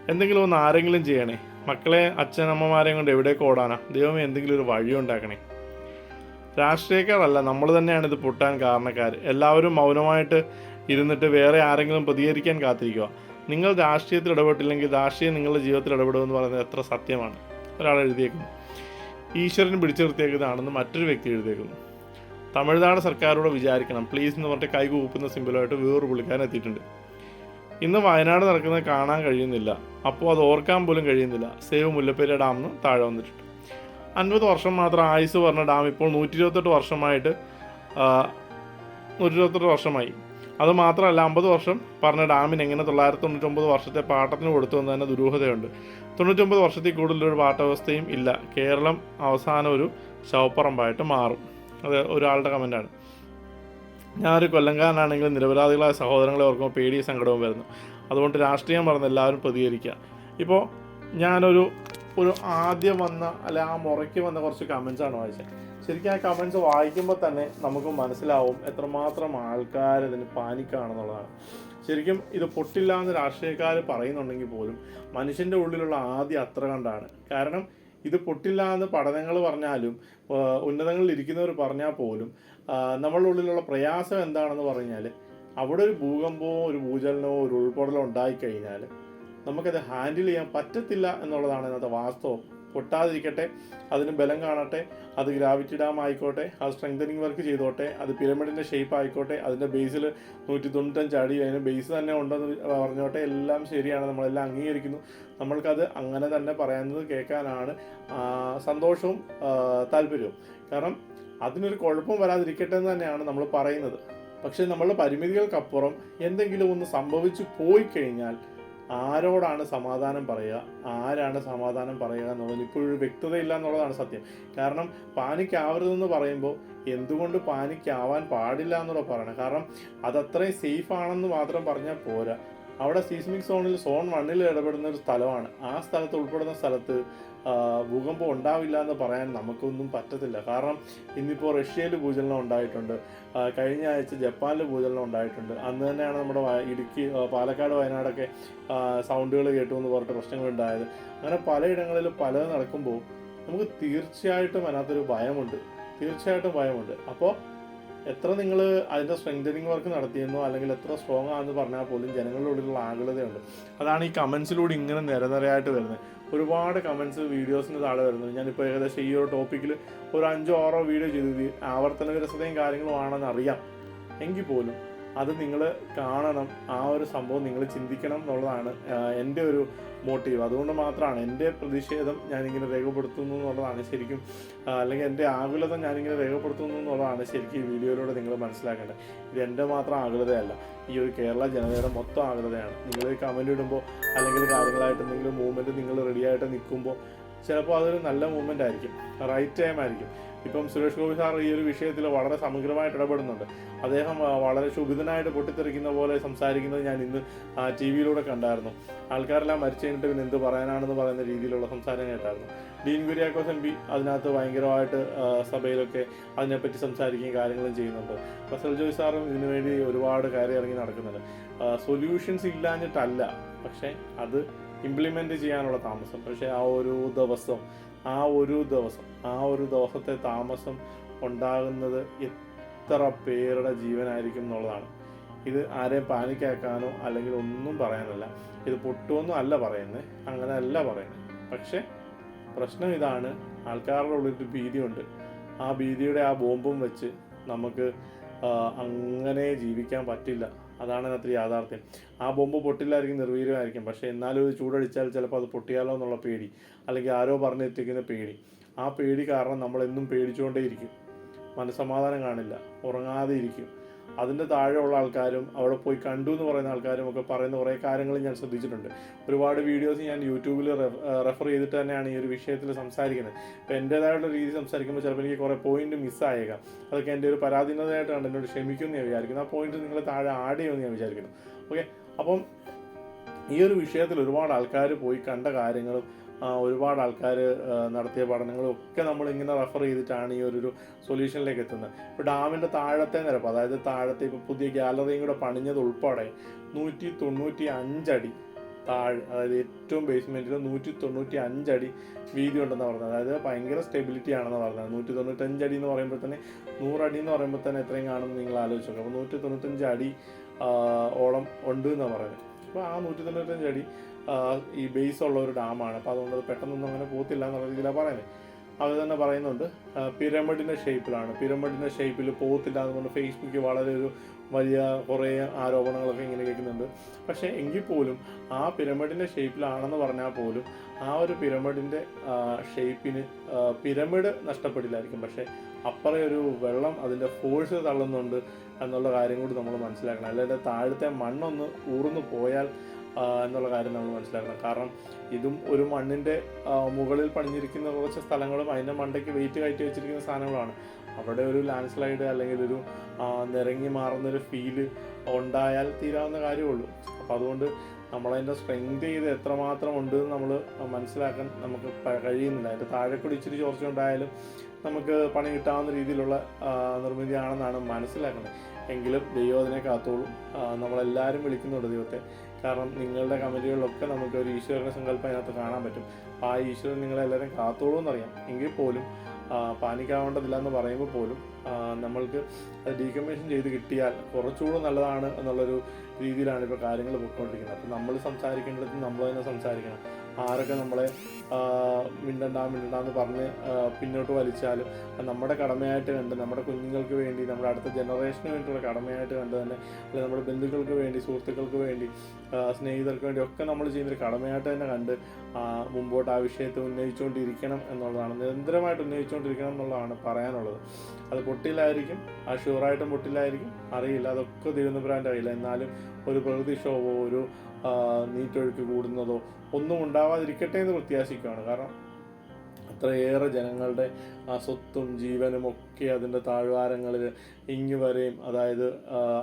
എന്തെങ്കിലും ഒന്ന് ആരെങ്കിലും ചെയ്യണേ. മക്കളെ അച്ഛനമ്മമാരെയും കൊണ്ട് എവിടേക്ക് ഓടാനാ? ദൈവമേ എന്തെങ്കിലും ഒരു വഴി ഉണ്ടാക്കണേ. രാഷ്ട്രീയക്കാരല്ല നമ്മൾ തന്നെയാണ് ഇത് പൊട്ടാൻ കാരണക്കാർ എല്ലാവരും മൗനമായിട്ട് ഇരുന്നിട്ട് വേറെ ആരെങ്കിലും പ്രതികരിക്കാൻ കാത്തിരിക്കുക. നിങ്ങൾ രാഷ്ട്രീയത്തിൽ ഇടപെട്ടില്ലെങ്കിൽ രാഷ്ട്രീയം നിങ്ങളുടെ ജീവിതത്തിൽ ഇടപെടുമെന്ന് പറയുന്നത് എത്ര സത്യമാണ്. ഒരാൾ എഴുതിയേക്കുന്നു. ഈശ്വരൻ പിടിച്ചു നിർത്തിയേക്കുന്നതാണെന്ന് മറ്റൊരു വ്യക്തി എഴുതിയേക്കുന്നു. തമിഴ്നാട് സർക്കാരോട് വിചാരിക്കണം. പ്ലീസ് എന്ന് പറഞ്ഞിട്ട് കൈ കൂപ്പുന്ന സിമ്പിളായിട്ട് വേറൊരു പുള്ളിക്കാരൻ എത്തിയിട്ടുണ്ട്. ഇന്ന് വയനാട് നടക്കുന്നത് കാണാൻ കഴിയുന്നില്ല. അപ്പോൾ അത് ഓർക്കാൻ പോലും കഴിയുന്നില്ല. സേവ് മുല്ലപ്പെരിയ ഡാം എന്ന് താഴെ വന്നിട്ടുണ്ട്. അൻപത് വർഷം മാത്രം ആയുസ് പറഞ്ഞ ഡാം ഇപ്പോൾ നൂറ്റി ഇരുപത്തെട്ട് വർഷമായിട്ട് നൂറ്റി ഇരുപത്തെട്ട് വർഷമായി. അത് മാത്രമല്ല അമ്പത് വർഷം പറഞ്ഞ ഡാമിന് എങ്ങനെ തൊള്ളായിരത്തി തൊണ്ണൂറ്റൊമ്പത് വർഷത്തെ പാട്ടത്തിന് കൊടുത്തു എന്ന് തന്നെ ദുരൂഹതയുണ്ട്. തൊണ്ണൂറ്റൊമ്പത് വർഷത്തിൽ കൂടുതലൊരു പാട്ടവസ്ഥയും ഇല്ല. കേരളം അവസാന ഒരു ശവപ്പറമ്പായിട്ട് മാറും. അത് ഒരാളുടെ കമന്റാണ് ഞാനൊരു കൊല്ലംകാരനാണെങ്കിൽ നിരപരാധികളായ സഹോദരങ്ങളെ ഓർക്കുമ്പോൾ പേടിയും സങ്കടവും വരുന്നു. അതുകൊണ്ട് രാഷ്ട്രീയം പറഞ്ഞ് എല്ലാവരും പ്രതികരിക്കുക. ഇപ്പോൾ ഞാനൊരു ഒരു ആദ്യം വന്ന അല്ലെ ആ മുറയ്ക്ക് വന്ന കുറച്ച് കമൻസ് ആണ് വായിച്ചത്. ശരിക്കും ആ കമൻസ് വായിക്കുമ്പോൾ തന്നെ നമുക്ക് മനസ്സിലാവും എത്രമാത്രം ആൾക്കാർ ഇതിന് പാനിക്കാണെന്നുള്ളതാണ് ശരിക്കും ഇത് പൊട്ടില്ല എന്ന് രാഷ്ട്രീയക്കാർ പറയുന്നുണ്ടെങ്കിൽ പോലും മനുഷ്യന്റെ ഉള്ളിലുള്ള ആദ്യം അത്ര കണ്ടാണ്. കാരണം ഇത് പൊട്ടില്ല എന്ന് പഠനങ്ങൾ പറഞ്ഞാലും ഉന്നതങ്ങളിൽ ഇരിക്കുന്നവർ പറഞ്ഞാൽ പോലും നമ്മളുടെ ഉള്ളിലുള്ള പ്രയാസം എന്താണെന്ന് പറഞ്ഞാൽ അവിടെ ഒരു ഭൂകമ്പമോ ഒരു ഭൂചലനമോ ഒരു ഉൾപ്പെടലോ ഉണ്ടായിക്കഴിഞ്ഞാൽ നമുക്കത് ഹാൻഡിൽ ചെയ്യാൻ പറ്റത്തില്ല എന്നുള്ളതാണ് ഇന്നത്തെ വാസ്തവം. പൊട്ടാതിരിക്കട്ടെ അതിന് ബലം കാണട്ടെ അത് ഗ്രാവിറ്റി ഡാം ആയിക്കോട്ടെ അത് സ്ട്രെങ്തനിങ് വർക്ക് ചെയ്തോട്ടെ അത് പിരമിഡിന്റെ ഷേപ്പ് ആയിക്കോട്ടെ അതിന്റെ ബേസിൽ നൂറ്റി തൊണ്ണൂറ്റഞ്ച് അടി അതിന് ബേസ് തന്നെ ഉണ്ടെന്ന് പറഞ്ഞോട്ടെ എല്ലാം ശരിയാണ് നമ്മളെല്ലാം അംഗീകരിക്കുന്നു. നമ്മൾക്കത് അങ്ങനെ തന്നെ പറയുന്നത് കേൾക്കാനാണ് സന്തോഷവും താല്പര്യവും. കാരണം അതിനൊരു കുഴപ്പം വരാതിരിക്കട്ടെ എന്ന് തന്നെയാണ് നമ്മൾ പറയുന്നത്. പക്ഷേ നമ്മളുടെ പരിമിതികൾക്കപ്പുറം എന്തെങ്കിലും ഒന്ന് സംഭവിച്ചു പോയി കഴിഞ്ഞാൽ ആരോടാണ് സമാധാനം പറയുക? ആരാണ് സമാധാനം പറയുക എന്നുള്ളത് ഇപ്പോഴൊരു വ്യക്തതയില്ല എന്നുള്ളതാണ് സത്യം. കാരണം പാനിക്കാവരുതെന്ന് പറയുമ്പോൾ എന്തുകൊണ്ട് പാനിക്കാവാൻ പാടില്ല എന്നുള്ള പറയണം കാരണം അതത്രയും സേഫ് ആണെന്ന് മാത്രം പറഞ്ഞാൽ പോരാ. അവിടെ സീസ്മിക് സോണിൽ സോൺ വണ്ണിൽ ഇടപെടുന്ന ഒരു സ്ഥലമാണ്. ആ സ്ഥലത്ത് ഉൾപ്പെടുന്ന സ്ഥലത്ത് ഭൂകമ്പം ഉണ്ടാവില്ല എന്ന് പറയാൻ നമുക്കൊന്നും പറ്റത്തില്ല. കാരണം ഇന്നിപ്പോൾ റഷ്യയിൽ ഭൂചലനം ഉണ്ടായിട്ടുണ്ട്. കഴിഞ്ഞ ആഴ്ച ജപ്പാനിൽ ഭൂചലനം ഉണ്ടായിട്ടുണ്ട്. അന്ന് തന്നെയാണ് നമ്മുടെ ഇടുക്കി പാലക്കാട് വയനാടൊക്കെ സൗണ്ടുകൾ കേട്ടു എന്ന് പറഞ്ഞിട്ട് പ്രശ്നങ്ങൾ ഉണ്ടായത് അങ്ങനെ പലയിടങ്ങളിൽ പലത് നടക്കുമ്പോൾ നമുക്ക് തീർച്ചയായിട്ടും അതിനകത്തൊരു ഭയമുണ്ട്. തീർച്ചയായിട്ടും ഭയമുണ്ട്. അപ്പോൾ എത്ര നിങ്ങൾ അതിന്റെ സ്ട്രെങ്തനിങ് വർക്ക് നടത്തിയെന്നോ അല്ലെങ്കിൽ എത്ര സ്ട്രോങ് ആണെന്ന് പറഞ്ഞാൽ പോലും ജനങ്ങളുടെ ഉള്ളിലുള്ള ആകുലതയുണ്ട് അതാണ് ഈ കമൻസിലൂടെ ഇങ്ങനെ നിരനിരയായിട്ട് വരുന്നത്. ഒരുപാട് കമൻസ് വീഡിയോസിന് താഴെ വരുന്നത് ഞാനിപ്പോൾ ഏകദേശം ഈ ഒരു ടോപ്പിക്കിൽ ഒരു അഞ്ചോ ആറോ വീഡിയോ ചെയ്തു ആവർത്തന വിരസതയും കാര്യങ്ങളും ആണെന്ന് അറിയാം. എങ്കിൽ പോലും അത് നിങ്ങൾ കാണണം ആ ഒരു സംഭവം നിങ്ങൾ ചിന്തിക്കണം എന്നുള്ളതാണ് എന്റെ ഒരു മോട്ടീവ്. അതുകൊണ്ട് മാത്രമാണ് എന്റെ പ്രതിഷേധം ഞാനിങ്ങനെ രേഖപ്പെടുത്തുന്നു എന്നുള്ളതാണ് ശരിക്കും അല്ലെങ്കിൽ എന്റെ ആകുലത ഞാനിങ്ങനെ രേഖപ്പെടുത്തുന്നു എന്നുള്ളതാണ് ശരിക്കും ഈ വീഡിയോയിലൂടെ നിങ്ങൾ മനസ്സിലാക്കേണ്ടത്. ഇത് എന്റെ മാത്രം ആകുലതയല്ല ഈ ഒരു കേരള ജനതയുടെ മൊത്തം ആകുലതയാണ്. നിങ്ങൾ കമന്റ് ഇടുമ്പോൾ അല്ലെങ്കിൽ കാര്യങ്ങളായിട്ട് എന്തെങ്കിലും മൂവ്മെന്റ് നിങ്ങൾ റെഡിയായിട്ട് നിൽക്കുമ്പോൾ ചിലപ്പോൾ അതൊരു നല്ല മൂവ്മെന്റ് ആയിരിക്കും റൈറ്റ് ടൈം ആയിരിക്കും. ഇപ്പം സുരേഷ് ഗോപി സാർ ഈ ഒരു വിഷയത്തിൽ വളരെ സമഗ്രമായിട്ട് ഇടപെടുന്നുണ്ട്. അദ്ദേഹം വളരെ ശുഭിതനായിട്ട് പൊട്ടിത്തെറിക്കുന്ന പോലെ സംസാരിക്കുന്നത് ഞാൻ ഇന്ന് ടി വിയിലൂടെ കണ്ടായിരുന്നു. ആൾക്കാരെല്ലാം മരിച്ചു കഴിഞ്ഞിട്ട് പിന്നെ എന്ത് പറയാനാണെന്ന് പറയുന്ന രീതിയിലുള്ള സംസാരം കേട്ടായിരുന്നു. ഡീൻ കുര്യാക്കോസ് എം പി അതിനകത്ത് ഭയങ്കരമായിട്ട് സഭയിലൊക്കെ അതിനെപ്പറ്റി സംസാരിക്കുകയും കാര്യങ്ങളും ചെയ്യുന്നുണ്ട്. ഫസൽ ജോയ് സാറും ഇതിനുവേണ്ടി ഒരുപാട് കയറി ഇറങ്ങി നടക്കുന്നുണ്ട് സൊല്യൂഷൻസ് ഇല്ലാഞ്ഞിട്ടല്ല പക്ഷേ അത് ഇംപ്ലിമെന്റ് ചെയ്യാനുള്ള താമസം. പക്ഷേ ആ ഒരു ദിവസം ആ ഒരു ദിവസം ആ ഒരു ദിവസത്തെ താമസം ഉണ്ടാകുന്നത് എത്ര പേരുടെ ജീവനായിരിക്കും എന്നുള്ളതാണ്. ഇത് ആരെയും പാനിക്കാക്കാനോ അല്ലെങ്കിൽ ഒന്നും പറയാനല്ല. ഇത് പൊട്ടുമെന്നും അല്ല പറയുന്നത് അങ്ങനെ അല്ല പറയുന്നത് പക്ഷേ പ്രശ്നം ഇതാണ്. ആൾക്കാരുടെ ഉള്ളിൽ ഭീതിയുണ്ട്. ആ ഭീതിയുടെ ആ ബോംബും വെച്ച് നമുക്ക് അങ്ങനെ ജീവിക്കാൻ പറ്റില്ല. അതാണ് അതിനകത്ത് യാഥാർത്ഥ്യം. ആ ബോംബ് പൊട്ടില്ലായിരിക്കും നിർവീര്യമായിരിക്കും. പക്ഷേ എന്നാലും ഒരു ചൂടടിച്ചാൽ ചിലപ്പോൾ അത് പൊട്ടിയാലോ എന്നുള്ള പേടി. അല്ലെങ്കിൽ ആരോ പറഞ്ഞെത്തിക്കുന്ന പേടി. ആ പേടി കാരണം നമ്മളെന്നും പേടിച്ചുകൊണ്ടേയിരിക്കും. മനസ്സമാധാനം കാണില്ല. ഉറങ്ങാതെ ഇരിക്കും. അതിന്റെ താഴെയുള്ള ആൾക്കാരും അവിടെ പോയി കണ്ടു എന്ന് പറയുന്ന ആൾക്കാരും ഒക്കെ പറയുന്ന കുറേ കാര്യങ്ങൾ ഞാൻ ശ്രദ്ധിച്ചിട്ടുണ്ട്. ഒരുപാട് വീഡിയോസ് ഞാൻ യൂട്യൂബിൽ റെഫർ ചെയ്തിട്ട് തന്നെയാണ് ഈ ഒരു വിഷയത്തിൽ സംസാരിക്കുന്നത്. അപ്പോൾ എന്റേതായിട്ടുള്ള രീതി സംസാരിക്കുമ്പോൾ ചിലപ്പോൾ എനിക്ക് കുറേ പോയിന്റ് മിസ്സായേക്കാം അതൊക്കെ എന്റെ ഒരു പരാധീനതയായിട്ടാണ് എന്നോട് ക്ഷമിക്കുമെന്ന് ഞാൻ വിചാരിക്കുന്നു. ആ പോയിന്റ് നിങ്ങൾ താഴെ ആഡ് ചെയ്യുമെന്ന് ഞാൻ വിചാരിക്കുന്നു. ഓക്കെ അപ്പം ഈ ഒരു വിഷയത്തിൽ ഒരുപാട് ആൾക്കാർ പോയി കണ്ട കാര്യങ്ങളും ഒരുപാട് ആൾക്കാർ നടത്തിയ പഠനങ്ങളും ഒക്കെ നമ്മൾ ഇങ്ങനെ റെഫർ ചെയ്തിട്ടാണ് ഈ ഒരു സൊല്യൂഷനിലേക്ക് എത്തുന്നത്. ഇപ്പോൾ ഡാമിന്റെ താഴത്തെ നിരപ്പ് അതായത് താഴത്തെ ഇപ്പോൾ പുതിയ ഗാലറിയും കൂടെ പണിഞ്ഞത് ഉൾപ്പെടെ നൂറ്റി തൊണ്ണൂറ്റി അഞ്ചടി താഴെ അതായത് ഏറ്റവും ബേസ്മെന്റിൽ നൂറ്റി തൊണ്ണൂറ്റി അഞ്ചടി വീതി ഉണ്ടെന്ന് പറഞ്ഞത്. അതായത് ഭയങ്കര സ്റ്റെബിലിറ്റി ആണെന്ന് പറഞ്ഞത്. നൂറ്റി തൊണ്ണൂറ്റഞ്ച് അടി എന്ന് പറയുമ്പോൾ തന്നെ നൂറടി എന്ന് പറയുമ്പോൾ തന്നെ എത്രയും കാണുമെന്ന് നിങ്ങൾ ആലോചിച്ചു അപ്പോൾ നൂറ്റി തൊണ്ണൂറ്റഞ്ച് അടി ഓളം ഉണ്ട് എന്ന് പറയുന്നത്. അപ്പോൾ ആ നൂറ്റി തൊണ്ണൂറ്റഞ്ച് അടി ഈ ബേസ് ഉള്ള ഒരു ഡാമാണ് അപ്പോൾ അതുകൊണ്ട് പെട്ടെന്നൊന്നും അങ്ങനെ പോത്തില്ല എന്നുള്ള രീതിയിലാണ് പറയുന്നത്. അവർ തന്നെ പറയുന്നുണ്ട്. പിരമിഡിന്റെ ഷേപ്പിലാണ് പിരമിഡിന്റെ ഷേപ്പിൽ പോകത്തില്ല അതുകൊണ്ട് ഫേസ്ബുക്കിൽ വളരെ ഒരു വലിയ കുറേ ആരോപണങ്ങളൊക്കെ ഇങ്ങനെ കേൾക്കുന്നുണ്ട്. പക്ഷേ എങ്കിൽ പോലും ആ പിരമിഡിന്റെ ഷേപ്പിലാണെന്ന് പറഞ്ഞാൽ പോലും ആ ഒരു പിരമിഡിന്റെ ഷേപ്പിന് പിരമിഡ് നഷ്ടപ്പെടില്ലായിരിക്കും. പക്ഷേ അപ്പുറം ഒരു വെള്ളം അതിന്റെ ഫോഴ്സ് തള്ളുന്നുണ്ട് എന്നുള്ള കാര്യം കൂടി നമ്മൾ മനസ്സിലാക്കണം. അല്ലാതെ താഴത്തെ മണ്ണൊന്ന് ഊർന്നു പോയാൽ എന്നുള്ള കാര്യം നമ്മൾ മനസ്സിലാക്കണം. കാരണം ഇതും ഒരു മണ്ണിന്റെ മുകളിൽ പണിഞ്ഞിരിക്കുന്ന കുറച്ച് സ്ഥലങ്ങളും അതിന്റെ മണ്ടയ്ക്ക് വെയിറ്റ് കയറ്റി വെച്ചിരിക്കുന്ന സാധനങ്ങളാണ്. അവിടെ ഒരു ലാൻഡ് സ്ലൈഡ് അല്ലെങ്കിൽ ഒരു നിറങ്ങി മാറുന്നൊരു ഫീൽ ഉണ്ടായാൽ തീരാവുന്ന കാര്യമുള്ളൂ. അപ്പോൾ അതുകൊണ്ട് നമ്മളതിന്റെ സ്ട്രെങ്ത് ചെയ്ത് എത്രമാത്രം ഉണ്ട് എന്ന് നമ്മൾ മനസ്സിലാക്കാൻ നമുക്ക് കഴിയുന്നില്ല. അതിന്റെ താഴെക്കൂടി ഇച്ചിരി ചോർച്ച ഉണ്ടായാലും നമുക്ക് പണി കിട്ടാവുന്ന രീതിയിലുള്ള നിർമ്മിതിയാണെന്നാണ് മനസ്സിലാക്കുന്നത്. എങ്കിലും ദൈവം അതിനെ കാത്തോളും. നമ്മളെല്ലാവരും വിളിക്കുന്നുണ്ട് ദൈവത്തെ. കാരണം നിങ്ങളുടെ കമന്റുകളിലൊക്കെ നമുക്ക് ഒരു ഈശ്വരന്റെ സങ്കല്പം അതിനകത്ത് കാണാൻ പറ്റും. ആ ഈശ്വരൻ നിങ്ങളെല്ലാവരും കാത്തോളൂ എന്നറിയാം എങ്കിൽ പോലും പാനിക്കാവേണ്ടതില്ല എന്ന് പറയുമ്പോൾ പോലും നമ്മൾക്ക് അത് ഡീകമ്മീഷൻ ചെയ്ത് കിട്ടിയാൽ കുറച്ചുകൂടെ നല്ലതാണ് എന്നുള്ളൊരു രീതിയിലാണ് ഇപ്പോൾ കാര്യങ്ങൾ പോയിക്കൊണ്ടിരിക്കുന്നത്. അപ്പോൾ നമ്മൾ സംസാരിക്കേണ്ടത് നമ്മൾ തന്നെ സംസാരിക്കണം. ആരൊക്കെ നമ്മളെ മിണ്ടണ്ട മിണ്ടണ്ട എന്ന് പറഞ്ഞ് പിന്നോട്ട് വലിച്ചാലും നമ്മുടെ കടമയായിട്ട് കണ്ട് നമ്മുടെ കുഞ്ഞുങ്ങൾക്ക് വേണ്ടി നമ്മുടെ അടുത്ത ജനറേഷന് വേണ്ടിയിട്ടുള്ള കടമയായിട്ട് കണ്ട് തന്നെ അല്ലെങ്കിൽ നമ്മുടെ ബന്ധുക്കൾക്ക് വേണ്ടി സുഹൃത്തുക്കൾക്ക് വേണ്ടി സ്നേഹിതർക്ക് വേണ്ടി ഒക്കെ നമ്മൾ ചെയ്യുന്നൊരു കടമയായിട്ട് തന്നെ കണ്ട് മുമ്പോട്ട് ആ വിഷയത്തെ ഉന്നയിച്ചുകൊണ്ടിരിക്കണം എന്നുള്ളതാണ്. നിരന്തരമായിട്ട് ഉന്നയിച്ചുകൊണ്ടിരിക്കണം എന്നുള്ളതാണ് പറയാനുള്ളത്. അത് പൊട്ടിയിലായിരിക്കും ആ ഷുവറായിട്ടും പൊട്ടിലായിരിക്കും അറിയില്ല. അതൊക്കെ തിരുവനന്തപുരം അറിയില്ല. എന്നാലും ഒരു പ്രകൃതിക്ഷോഭമോ ഒരു ആ, നീറ്റൊഴുക്ക് കൂടുന്നതോ ഒന്നും ഉണ്ടാവാതിരിക്കട്ടെ എന്ന് പ്രത്യാശിക്കുകയാണ്. കാരണം അത്രയേറെ ജനങ്ങളുടെ ആ സ്വത്തും ജീവനും ഒക്കെ അതിന്റെ താഴ്വാരങ്ങളിൽ ഇങ്ങു വരെയും അതായത്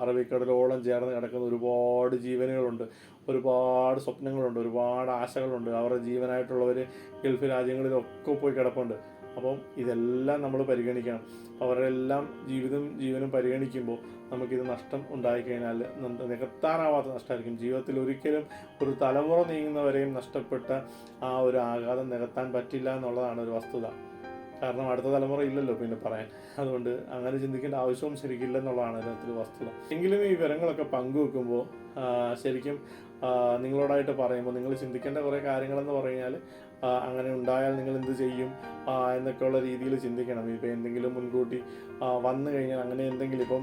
അറബിക്കടലോളം ചേർന്ന് കിടക്കുന്ന ഒരുപാട് ജീവനുകളുണ്ട്. ഒരുപാട് സ്വപ്നങ്ങളുണ്ട്. ഒരുപാട് ആശകളുണ്ട്. അവരുടെ ജീവനായിട്ടുള്ളവർ ഗൾഫ് രാജ്യങ്ങളിലൊക്കെ പോയി കിടപ്പുണ്ട്. അപ്പം ഇതെല്ലാം നമ്മൾ പരിഗണിക്കണം. അവരുടെ എല്ലാം ജീവിതം ജീവനും പരിഗണിക്കുമ്പോൾ നമുക്കിത് നഷ്ടം ഉണ്ടായിക്കഴിഞ്ഞാൽ കഴിഞ്ഞാൽ നികത്താനാവാത്ത നഷ്ടമായിരിക്കും. ജീവിതത്തിൽ ഒരിക്കലും ഒരു തലമുറ നീങ്ങുന്നവരെയും നഷ്ടപ്പെട്ട ആ ഒരു ആഘാതം നികത്താൻ പറ്റില്ല എന്നുള്ളതാണ് ഒരു വസ്തുത. കാരണം അടുത്ത തലമുറ ഇല്ലല്ലോ പിന്നെ പറയാൻ. അതുകൊണ്ട് അങ്ങനെ ചിന്തിക്കേണ്ട ആവശ്യവും ശരിക്കില്ല എന്നുള്ളതാണ് ഇതിനകത്തിൽ വസ്തുത. എങ്കിലും ഈ വിവരങ്ങളൊക്കെ പങ്കുവെക്കുമ്പോൾ ശരിക്കും നിങ്ങളോടായിട്ട് പറയുമ്പോൾ നിങ്ങൾ ചിന്തിക്കേണ്ട കുറേ കാര്യങ്ങളെന്ന് പറഞ്ഞു ആ, അങ്ങനെ ഉണ്ടായാൽ നിങ്ങൾ എന്ത് ചെയ്യും? എന്നൊക്കെയുള്ള രീതിയിൽ ചിന്തിക്കണം. ഇപ്പം എന്തെങ്കിലും മുൻകൂട്ടി വന്നു കഴിഞ്ഞാൽ അങ്ങനെ എന്തെങ്കിലും ഇപ്പം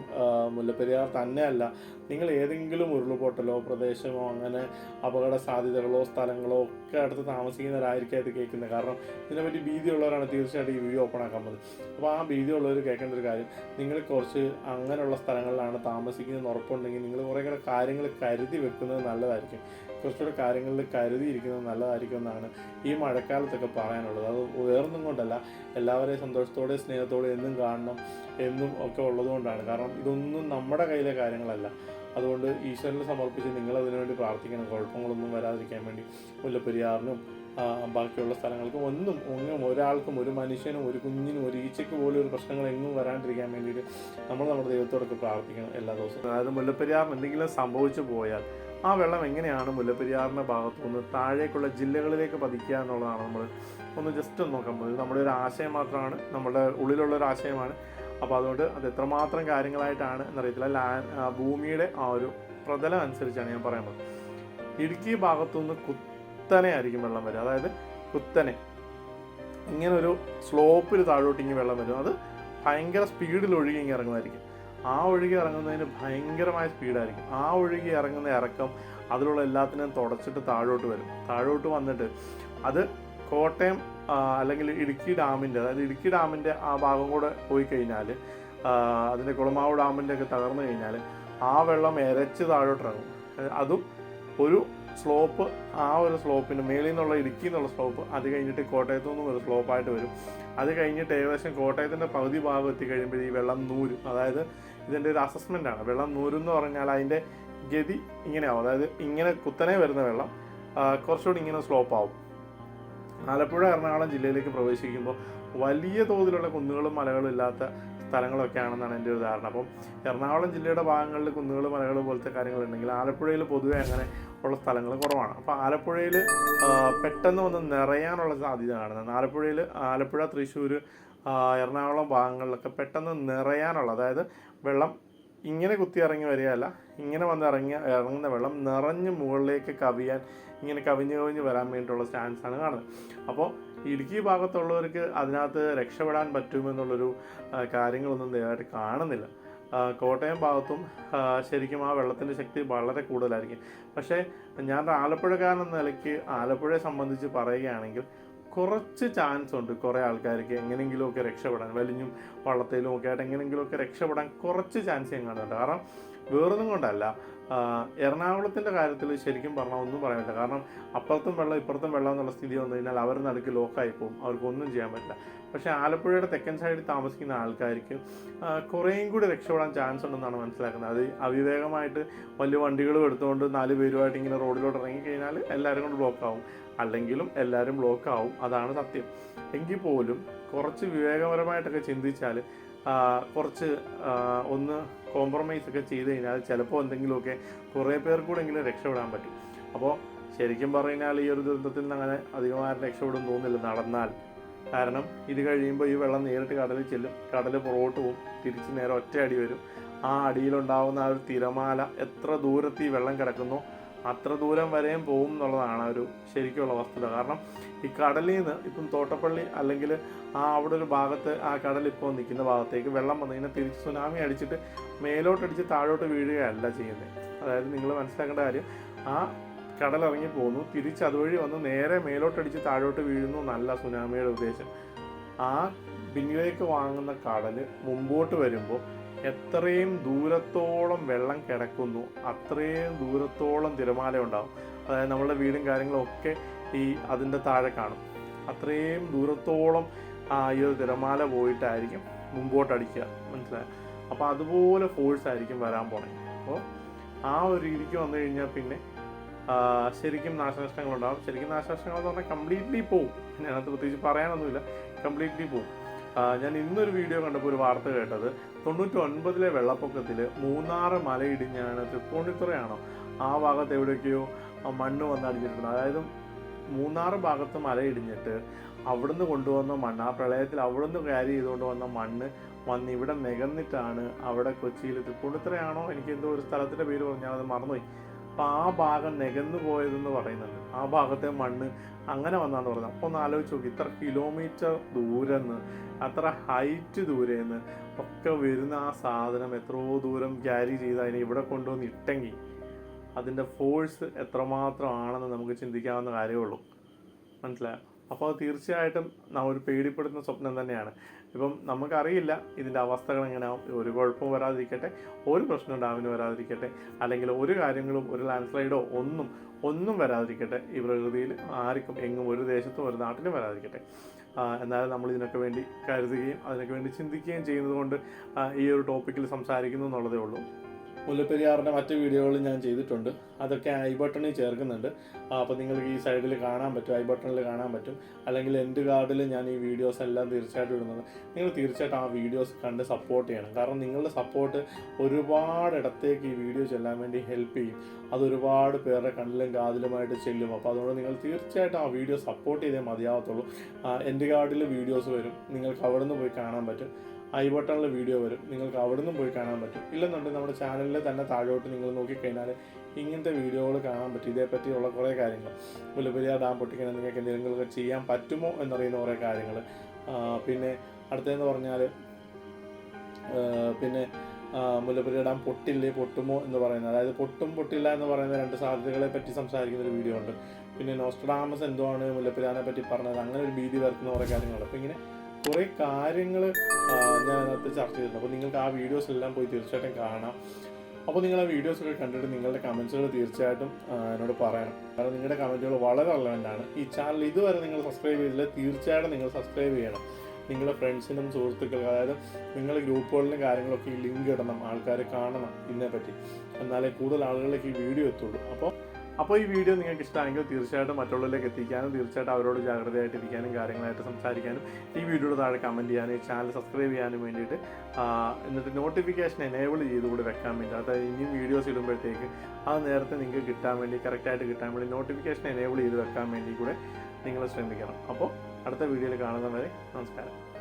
മുല്ലപ്പെരിയാർ തന്നെയല്ല. നിങ്ങൾ ഏതെങ്കിലും ഉരുൾപൊട്ടലോ പ്രദേശമോ അങ്ങനെ അപകട സാധ്യതകളോ സ്ഥലങ്ങളോ ഒക്കെ അടുത്ത് താമസിക്കുന്നവരായിരിക്കും അത് കേൾക്കുന്നത്. കാരണം ഇതിനെപ്പറ്റി ഭീതിയുള്ളവരാണ് തീർച്ചയായിട്ടും ഈ വീഡിയോ ഓപ്പൺ ആക്കാൻ പോകുന്നത്. അപ്പോൾ ആ ഭീതിയുള്ളവർ കേൾക്കേണ്ട ഒരു കാര്യം നിങ്ങൾ കുറച്ച് അങ്ങനെയുള്ള സ്ഥലങ്ങളിലാണ് താമസിക്കുന്നത് ഉറപ്പുണ്ടെങ്കിൽ നിങ്ങൾ കുറേ കൂടെ കാര്യങ്ങൾ കരുതി വെക്കുന്നത് നല്ലതായിരിക്കും. കുറച്ചുകൂടെ കാര്യങ്ങളിൽ കരുതിയിരിക്കുന്നത് നല്ലതായിരിക്കും എന്നാണ് ഈ മഴക്കാലത്തൊക്കെ പറയാനുള്ളത്. അത് വേറൊന്നും കൊണ്ടല്ല. എല്ലാവരെയും സന്തോഷത്തോടെ സ്നേഹത്തോടെ എന്നും കാണണം എന്നും ഒക്കെ ഉള്ളതുകൊണ്ടാണ്. കാരണം ഇതൊന്നും നമ്മുടെ കയ്യിലെ കാര്യങ്ങളല്ല. അതുകൊണ്ട് ഈശ്വരനെ സമർപ്പിച്ച് നിങ്ങൾ അതിനുവേണ്ടി പ്രാർത്ഥിക്കണം. കുഴപ്പങ്ങളൊന്നും വരാതിരിക്കാൻ വേണ്ടി മുല്ലപ്പെരിയാറിനും ബാക്കിയുള്ള സ്ഥലങ്ങൾക്കും ഒന്നും ഒന്നും ഒരാൾക്കും ഒരു മനുഷ്യനും ഒരു കുഞ്ഞിനും ഒരു ഈച്ചയ്ക്ക് പോലും ഒരു പ്രശ്നങ്ങൾ എങ്ങും വരാണ്ടിരിക്കാൻ വേണ്ടിയിട്ട് നമ്മൾ നമ്മുടെ ദൈവത്തോടൊക്കെ പ്രാർത്ഥിക്കണം എല്ലാ ദിവസവും. അതായത് മുല്ലപ്പെരിയാർ എന്തെങ്കിലും സംഭവിച്ചു പോയാൽ ആ വെള്ളം എങ്ങനെയാണ് മുല്ലപ്പെരിയാറിന്റെ ഭാഗത്തു നിന്ന് താഴേക്കുള്ള ജില്ലകളിലേക്ക് പതിക്കുക എന്നുള്ളതാണ് നമ്മൾ ഒന്ന് ജസ്റ്റ് ഒന്ന് നോക്കാൻ പോകുന്നത്. നമ്മുടെ ഒരു ആശയം മാത്രമാണ് നമ്മുടെ ഉള്ളിലുള്ള ഒരു ആശയമാണ്. അപ്പോൾ അതുകൊണ്ട് അത് എത്രമാത്രം കാര്യങ്ങളായിട്ടാണ് എന്നറിയത്തില്ല. ലാ ഭൂമിയുടെ ആ ഒരു പ്രതലം അനുസരിച്ചാണ് ഞാൻ പറയുന്നത് ഇടുക്കി ഭാഗത്തുനിന്ന് കുത്തനെ ആയിരിക്കും വെള്ളം വരിക. അതായത് കുത്തനെ. ഇങ്ങനെ ഒരു സ്ലോപ്പിൽ താഴോട്ട് ഇങ്ങനെ വെള്ളം വരും. അത് ഭയങ്കര സ്പീഡിൽ ഒഴുകി ഇങ്ങനെ ഇറങ്ങുമായിരിക്കും. ആ ഒഴുകി ഇറങ്ങുന്നതിന് ഭയങ്കരമായ സ്പീഡായിരിക്കും. ആ ഒഴുകി ഇറങ്ങുന്ന ഇറക്കം അതിലുള്ള എല്ലാത്തിനെയും തുടച്ചിട്ട് താഴോട്ട് വരും. താഴോട്ട് വന്നിട്ട് അത് കോട്ടയം അല്ലെങ്കിൽ ഇടുക്കി ഡാമിന്റെ അതായത് ഇടുക്കി ഡാമിന്റെ ആ ഭാഗം കൂടെ പോയി കഴിഞ്ഞാൽ അതിന്റെ കുളമാവ് ഡാമിന്റെ ഒക്കെ തകർന്നു കഴിഞ്ഞാൽ ആ വെള്ളം എരച്ച് താഴോട്ടിറങ്ങും. അതും ഒരു സ്ലോപ്പ് ആ ഒരു സ്ലോപ്പിന് മേളിൽ നിന്നുള്ള ഇടുക്കി എന്നുള്ള സ്ലോപ്പ് അത് കഴിഞ്ഞിട്ട് കോട്ടയത്തു നിന്നും ഒരു സ്ലോപ്പായിട്ട് വരും. അത് കഴിഞ്ഞിട്ട് ഏകദേശം കോട്ടയത്തിന്റെ പകുതി ഭാഗം എത്തിക്കഴിയുമ്പോൾ ഈ വെള്ളം നൂരും. അതായത് ഇതിന്റെ ഒരു അസസ്മെന്റ് ആണ്. വെള്ളം നൂരും എന്ന് പറഞ്ഞാൽ അതിന്റെ ഗതി ഇങ്ങനെയാവും. അതായത് ഇങ്ങനെ കുത്തനെ വരുന്ന വെള്ളം കുറച്ചുകൂടി ഇങ്ങനെ സ്ലോപ്പ് ആവും ആലപ്പുഴ എറണാകുളം ജില്ലയിലേക്ക് പ്രവേശിക്കുമ്പോൾ വലിയ തോതിലുള്ള കുന്നുകളും മലകളും ഇല്ലാത്ത സ്ഥലങ്ങളൊക്കെ ആണെന്നാണ് എന്റെ ഒരു ധാരണ. അപ്പം എറണാകുളം ജില്ലയുടെ ഭാഗങ്ങളിൽ കുന്നുകൾ മലകൾ പോലത്തെ കാര്യങ്ങളുണ്ടെങ്കിൽ ആലപ്പുഴയിൽ പൊതുവെ അങ്ങനെ ഉള്ള സ്ഥലങ്ങൾ കുറവാണ്. അപ്പോൾ ആലപ്പുഴയിൽ പെട്ടെന്ന് വന്ന് നിറയാനുള്ള സാധ്യത കാണുന്നത് ആലപ്പുഴയിൽ ആലപ്പുഴ തൃശ്ശൂർ എറണാകുളം ഭാഗങ്ങളിലൊക്കെ പെട്ടെന്ന് നിറയാനുള്ള അതായത് വെള്ളം ഇങ്ങനെ കുത്തി ഇറങ്ങി വരികയല്ല ഇങ്ങനെ വന്ന് ഇറങ്ങി ഇറങ്ങുന്ന വെള്ളം നിറഞ്ഞ് മുകളിലേക്ക് കവിയാൻ ഇങ്ങനെ കവിഞ്ഞ് കവിഞ്ഞ് വരാൻ വേണ്ടിയിട്ടുള്ള ചാൻസാണ് കാണുന്നത്. അപ്പോൾ ഇടുക്കി ഭാഗത്തുള്ളവർക്ക് അതിനകത്ത് രക്ഷപ്പെടാൻ പറ്റുമെന്നുള്ളൊരു കാര്യങ്ങളൊന്നും ദയവായിട്ട് കാണുന്നില്ല. കോട്ടയം ഭാഗത്തും ശരിക്കും ആ വെള്ളത്തിന്റെ ശക്തി വളരെ കൂടുതലായിരിക്കും. പക്ഷേ ഞാൻ എന്ന നിലയ്ക്ക് ആലപ്പുഴയെ സംബന്ധിച്ച് പറയുകയാണെങ്കിൽ കുറച്ച് ചാൻസ് ഉണ്ട് കുറേ ആൾക്കാർക്ക് എങ്ങനെയെങ്കിലുമൊക്കെ രക്ഷപ്പെടാൻ വലിഞ്ഞും വള്ളത്തിലും ഒക്കെ ആയിട്ട് എങ്ങനെയെങ്കിലുമൊക്കെ രക്ഷപ്പെടാൻ കുറച്ച് ചാൻസ് ഞാൻ കാണുന്നുണ്ട് കാരണം വേറൊന്നും കൊണ്ടല്ല. എറണാകുളത്തിന്റെ കാര്യത്തിൽ ശരിക്കും പറഞ്ഞാൽ ഒന്നും പറയാൻ പറ്റില്ല കാരണം അപ്പുറത്തും വെള്ളം ഇപ്പുറത്തും വെള്ളം എന്നുള്ള സ്ഥിതി വന്നു കഴിഞ്ഞാൽ അവർ നടുക്ക് ലോക്കായി പോകും. അവർക്കൊന്നും ചെയ്യാൻ പറ്റില്ല. പക്ഷേ ആലപ്പുഴയുടെ തെക്കൻ സൈഡിൽ താമസിക്കുന്ന ആൾക്കാർക്ക് കുറേയും കൂടി രക്ഷപ്പെടാൻ ചാൻസ് ഉണ്ടെന്നാണ് മനസ്സിലാക്കുന്നത്. അത് അവിവേകമായിട്ട് വലിയ വണ്ടികളും എടുത്തുകൊണ്ട് നാല് പേരുമായിട്ട് ഇങ്ങനെ റോഡിലോട്ട് ഇറങ്ങിക്കഴിഞ്ഞാൽ എല്ലാവരും കൊണ്ട് ബ്ലോക്ക് ആവും. അല്ലെങ്കിലും എല്ലാവരും ബ്ലോക്ക് ആവും. അതാണ് സത്യം. എങ്കിൽ പോലും കുറച്ച് വിവേകപരമായിട്ടൊക്കെ ചിന്തിച്ചാൽ കുറച്ച് ഒന്ന് കോംപ്രമൈസ് ഒക്കെ ചെയ്ത് കഴിഞ്ഞാൽ ചിലപ്പോൾ എന്തെങ്കിലുമൊക്കെ കുറേ പേർ കൂടെങ്കിലും രക്ഷപ്പെടാൻ പറ്റും. അപ്പോൾ ശരിക്കും പറഞ്ഞാൽ ഈ ഒരു ദുരന്തത്തിൽ നിന്ന് അങ്ങനെ അധികമായിട്ട് രക്ഷപ്പെടും തോന്നില്ല നടന്നാൽ കാരണം ഇത് കഴിയുമ്പോൾ ഈ വെള്ളം നേരിട്ട് കടലിൽ ചെല്ലും. കടൽ പുറകോട്ട് പോകും. തിരിച്ച് നേരെ ഒറ്റ അടി വരും. ആ അടിയിലുണ്ടാവുന്ന ആ ഒരു തിരമാല എത്ര ദൂരത്ത് ഈ വെള്ളം കിടക്കുന്നോ? അത്ര ദൂരം വരെയും പോകും എന്നുള്ളതാണ് ഒരു ശരിക്കുള്ള വസ്തുത. കാരണം ഈ കടലിൽ നിന്ന് ഇപ്പം തോട്ടപ്പള്ളി അല്ലെങ്കിൽ ആ അവിടെ ഒരു ഭാഗത്ത് ആ കടൽ ഇപ്പോൾ നിൽക്കുന്ന ഭാഗത്തേക്ക് വെള്ളം വന്നു കഴിഞ്ഞാൽ തിരിച്ച് സുനാമി അടിച്ചിട്ട് മേലോട്ടടിച്ച് താഴോട്ട് വീഴുകയല്ല ചെയ്യുന്നത് അതായത് നിങ്ങൾ മനസ്സിലാക്കേണ്ട കാര്യം ആ കടൽ ഇറങ്ങി പോകുന്നു തിരിച്ച് അതുവഴി വന്ന് നേരെ മേലോട്ടടിച്ച് താഴോട്ട് വീഴുന്നു എന്നല്ല സുനാമിയുടെ ഉദ്ദേശം. ആ പിന്നിലേക്ക് വാങ്ങുന്ന കടൽ മുമ്പോട്ട് വരുമ്പോൾ എത്രയും ദൂരത്തോളം വെള്ളം കിടക്കുന്നു അത്രയും ദൂരത്തോളം തിരമാല ഉണ്ടാവും. അതായത് നമ്മളുടെ വീടും കാര്യങ്ങളും ഒക്കെ ഈ അതിന്റെ താഴെ കാണും. അത്രയും ദൂരത്തോളം ഈ ഒരു തിരമാല പോയിട്ടായിരിക്കും മുമ്പോട്ടടിക്കുക മനസ്സിലായി? അപ്പോൾ അതുപോലെ ഫോഴ്സ് ആയിരിക്കും വരാൻ പോണേ അപ്പോൾ ആ ഒരു രീതിക്ക് വന്നു കഴിഞ്ഞാൽ പിന്നെ ശരിക്കും നാശനഷ്ടങ്ങൾ ഉണ്ടാകും ശരിക്കും നാശനഷ്ടങ്ങൾ എന്ന് പറഞ്ഞാൽ കംപ്ലീറ്റ്ലി പോവും. ഞാനത് പ്രത്യേകിച്ച് പറയാനൊന്നുമില്ല. കംപ്ലീറ്റ്ലി പോവും. ഞാൻ ഇന്നൊരു വീഡിയോ കണ്ടപ്പോൾ ഒരു വാർത്ത കേട്ടത് തൊണ്ണൂറ്റി ഒൻപതിലെ വെള്ളപ്പൊക്കത്തിൽ മൂന്നാറ് മലയിടിഞ്ഞാണ് തൃപ്പൂണിത്തുറയാണോ? ആ ഭാഗത്ത് എവിടെയൊക്കെയോ മണ്ണ് വന്നടിഞ്ഞിട്ടുണ്ട്. അതായത് മൂന്നാറ് ഭാഗത്ത് മലയിടിഞ്ഞിട്ട് അവിടുന്ന് കൊണ്ടുവന്ന മണ്ണ് ആ പ്രളയത്തിൽ അവിടുന്ന് ക്യാരി ചെയ്തുകൊണ്ട് വന്ന മണ്ണ് വന്ന് ഇവിടെ നികന്നിട്ടാണ് അവിടെ കൊച്ചിയിൽ തൃപ്പൂണിത്തുറയാണോ? എനിക്ക് എന്തോ ഒരു സ്ഥലത്തിന്റെ പേര് പറഞ്ഞാൽ അത് മറന്നുപോയി. അപ്പോൾ ആ ഭാഗം നികന്നു പോയതെന്ന് പറയുന്നുണ്ട്. ആ ഭാഗത്തെ മണ്ണ് അങ്ങനെ വന്നാന്ന് പറയുന്നത് അപ്പോൾ ഒന്ന് ആലോചിച്ച് നോക്കി. ഇത്ര കിലോമീറ്റർ ദൂരെന്ന് അത്ര ഹൈറ്റ് ദൂരെന്ന് ഒക്കെ വരുന്ന ആ സാധനം എത്രയോ ദൂരം ക്യാരി ചെയ്ത് അതിനെ ഇവിടെ കൊണ്ടുവന്ന് ഇട്ടെങ്കിൽ അതിന്റെ ഫോഴ്സ് എത്രമാത്രം ആണെന്ന് നമുക്ക് ചിന്തിക്കാവുന്ന കാര്യമുള്ളൂ മനസ്സിലായോ? അപ്പോൾ തീർച്ചയായിട്ടും ഒരു പേടിപ്പെടുത്തുന്ന സ്വപ്നം തന്നെയാണ്. ഇപ്പം നമുക്കറിയില്ല ഇതിന്റെ അവസ്ഥകൾ എങ്ങനെയാവും. ഒരു കുഴപ്പവും വരാതിരിക്കട്ടെ ഒരു പ്രശ്നം ഡാമിന് വരാതിരിക്കട്ടെ അല്ലെങ്കിൽ ഒരു കാര്യങ്ങളും ഒരു ലാൻഡ് സ്ലൈഡോ ഒന്നും ഒന്നും വരാതിരിക്കട്ടെ. ഈ പ്രകൃതിയിൽ ആർക്കും എങ്ങും ഒരു ദേശത്തും ഒരു നാട്ടിലും വരാതിരിക്കട്ടെ. എന്നാലും നമ്മൾ ഇതിനൊക്കെ വേണ്ടി കരുതുകയും അതിനൊക്കെ വേണ്ടി ചിന്തിക്കുകയും ചെയ്യുന്നതുകൊണ്ട് ഈ ഒരു ടോപ്പിക്കിൽ സംസാരിക്കുന്നു എന്നുള്ളതേ ഉള്ളൂ. മുല്ലപ്പെരിയാറിന്റെ മറ്റ് വീഡിയോകളും ഞാൻ ചെയ്തിട്ടുണ്ട്. അതൊക്കെ ഐ ബട്ടണിൽ ചേർക്കുന്നുണ്ട്. അപ്പോൾ നിങ്ങൾക്ക് ഈ സൈഡിൽ കാണാൻ പറ്റും. ഐ ബട്ടണിൽ കാണാൻ പറ്റും. അല്ലെങ്കിൽ എന്റെ കാർഡിൽ ഞാൻ ഈ വീഡിയോസ് എല്ലാം തീർച്ചയായിട്ടും ഇടുന്നുണ്ട് നിങ്ങൾ തീർച്ചയായിട്ടും ആ വീഡിയോസ് കണ്ട് സപ്പോർട്ട് ചെയ്യണം. കാരണം നിങ്ങളുടെ സപ്പോർട്ട് ഒരുപാട് ഇടത്തേക്ക് ഈ വീഡിയോ ചെല്ലാൻ വേണ്ടി ഹെൽപ്പ് ചെയ്യും. അത് ഒരുപാട് പേരുടെ കണ്ണിലും കാതിലുമായിട്ട് ചെല്ലും. അപ്പോൾ അതുകൊണ്ട് നിങ്ങൾ തീർച്ചയായിട്ടും ആ വീഡിയോ സപ്പോർട്ട് ചെയ്തേ മതിയാവത്തുള്ളൂ. എന്റെ കാർഡിൽ വീഡിയോസ് വരും. നിങ്ങൾക്ക് അവിടെ നിന്ന് പോയി കാണാൻ പറ്റും. ഐ ബട്ടണിൽ വീഡിയോ വരും. നിങ്ങൾക്ക് അവിടെ നിന്നും പോയി കാണാൻ പറ്റും. ഇല്ലെന്നുണ്ടെങ്കിൽ നമ്മുടെ ചാനലിൽ തന്നെ താഴോട്ട് നിങ്ങൾ നോക്കിക്കഴിഞ്ഞാൽ ഇങ്ങനത്തെ വീഡിയോകൾ കാണാൻ പറ്റും. ഇതേപ്പറ്റിയുള്ള കുറേ കാര്യങ്ങൾ. മുല്ലപ്പെരിയാർ ഡാം പൊട്ടിക്കാൻ നിങ്ങൾക്ക് എന്തെങ്കിലുമൊക്കെ ചെയ്യാൻ പറ്റുമോ എന്നറിയുന്ന കുറേ കാര്യങ്ങൾ. പിന്നെ അടുത്തതെന്ന് പറഞ്ഞാൽ പിന്നെ മുല്ലപ്പെരിയാർ ഡാം പൊട്ടില്ലേ പൊട്ടുമോ എന്ന് പറയുന്നത്. അതായത് പൊട്ടും പൊട്ടില്ല എന്ന് പറയുന്ന രണ്ട് സാധ്യതകളെ പറ്റി സംസാരിക്കുന്ന ഒരു വീഡിയോ ഉണ്ട്. പിന്നെ നോസ്റ്റഡാമസ് എന്തോ ആണ് മുല്ലപ്പെരിയാറിനെ പറ്റി പറഞ്ഞത്? അങ്ങനെ ഒരു ഭീതി വരുത്തുന്ന കുറേ കാര്യങ്ങൾ അപ്പോൾ ഇങ്ങനെ കുറേ കാര്യങ്ങൾ ഞാൻ അതിനകത്ത് ചർച്ച ചെയ്തിട്ടുണ്ട്. അപ്പോൾ നിങ്ങൾക്ക് ആ വീഡിയോസ് എല്ലാം പോയി തീർച്ചയായിട്ടും കാണാം. അപ്പോൾ നിങ്ങൾ ആ വീഡിയോസ് ഒക്കെ കണ്ടിട്ട് നിങ്ങളുടെ കമൻസുകൾ തീർച്ചയായിട്ടും എന്നോട് പറയണം. കാരണം നിങ്ങളുടെ കമന്റുകൾ വളരെ റെലവന്റ് ആണ്. ഈ ചാനൽ ഇതുവരെ നിങ്ങൾ സബ്സ്ക്രൈബ് ചെയ്തില്ല തീർച്ചയായിട്ടും നിങ്ങൾ സബ്സ്ക്രൈബ് ചെയ്യണം. നിങ്ങളുടെ ഫ്രണ്ട്സിനും സുഹൃത്തുക്കൾക്കും അതായത് നിങ്ങളുടെ ഗ്രൂപ്പുകളിലും കാര്യങ്ങളൊക്കെ ഈ ലിങ്ക് ഇടണം ആൾക്കാരെ കാണണം ഇതിനെപ്പറ്റി. എന്നാലേ കൂടുതൽ ആളുകളിലേക്ക് ഈ വീഡിയോ എത്തുള്ളൂ. അപ്പോൾ അപ്പോൾ ഈ വീഡിയോ നിങ്ങൾക്ക് ഇഷ്ടമാണെങ്കിൽ തീർച്ചയായിട്ടും മറ്റുള്ളവരിലേക്ക് എത്തിക്കാനും തീർച്ചയായിട്ടും അവരോട് ജാഗ്രതയായിട്ടിരിക്കാനും കാര്യങ്ങളായിട്ട് സംസാരിക്കാനും ഈ വീഡിയോയുടെ താഴെ കമന്റ് ചെയ്യാനും ഈ ചാനൽ സബ്സ്ക്രൈബ് ചെയ്യാനും വേണ്ടിയിട്ട് എന്നിട്ട് നോട്ടിഫിക്കേഷൻ എനേബിൾ ചെയ്തുകൂടി വെക്കാൻ വേണ്ടി. അതായത് ഇനിയും വീഡിയോസ് ഇടുമ്പോഴത്തേക്ക് അത് നേരത്തെ നിങ്ങൾക്ക് കിട്ടാൻ വേണ്ടി കറക്റ്റായിട്ട് കിട്ടാൻ വേണ്ടി നോട്ടിഫിക്കേഷൻ എനേബിൾ ചെയ്ത് വെക്കാൻ വേണ്ടി കൂടെ നിങ്ങൾ ശ്രമിക്കണം. അപ്പോൾ അടുത്ത വീഡിയോയിൽ കാണുന്നവരെ നമസ്കാരം.